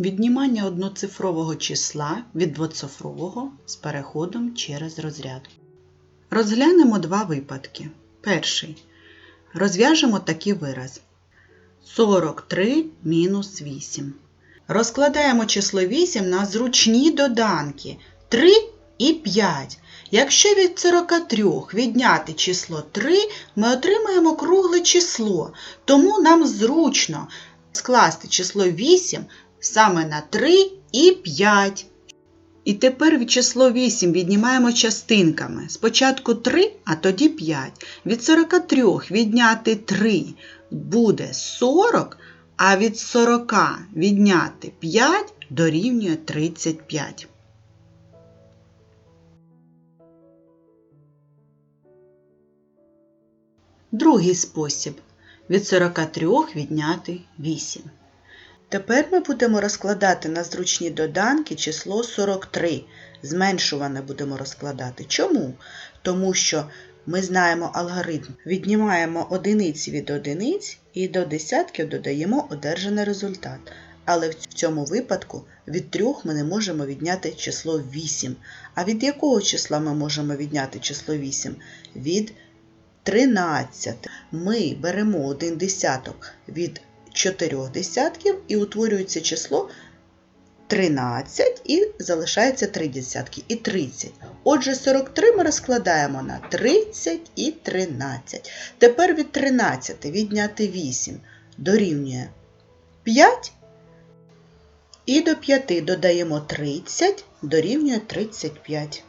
Віднімання одноцифрового числа від двоцифрового з переходом через розряд. Розглянемо два випадки. Перший. Розв'яжемо такий вираз. 43 мінус 8. Розкладаємо число 8 на зручні доданки 3 і 5. Якщо від 43 відняти число 3, ми отримаємо кругле число, тому нам зручно скласти число 8 саме на 3 і 5. І тепер від число 8 віднімаємо частинками. Спочатку 3, а тоді 5. Від 43 відняти 3 буде 40, а від 40 відняти 5 дорівнює 35. Другий спосіб. Від 43 відняти 8. Тепер ми будемо розкладати на зручні доданки число 43. Зменшуване будемо розкладати. Чому? Тому що ми знаємо алгоритм. Віднімаємо одиниці від одиниць і до десятків додаємо одержаний результат. Але в цьому випадку від 3 ми не можемо відняти число 8. А від якого числа ми можемо відняти число 8? Від 13. Ми беремо один десяток від 4 десятків і утворюється число 13 і залишається 3 десятки і 30. Отже, 43 ми розкладаємо на 30 і 13. Тепер від 13 відняти 8 дорівнює 5. І до 5 додаємо 30, дорівнює 35.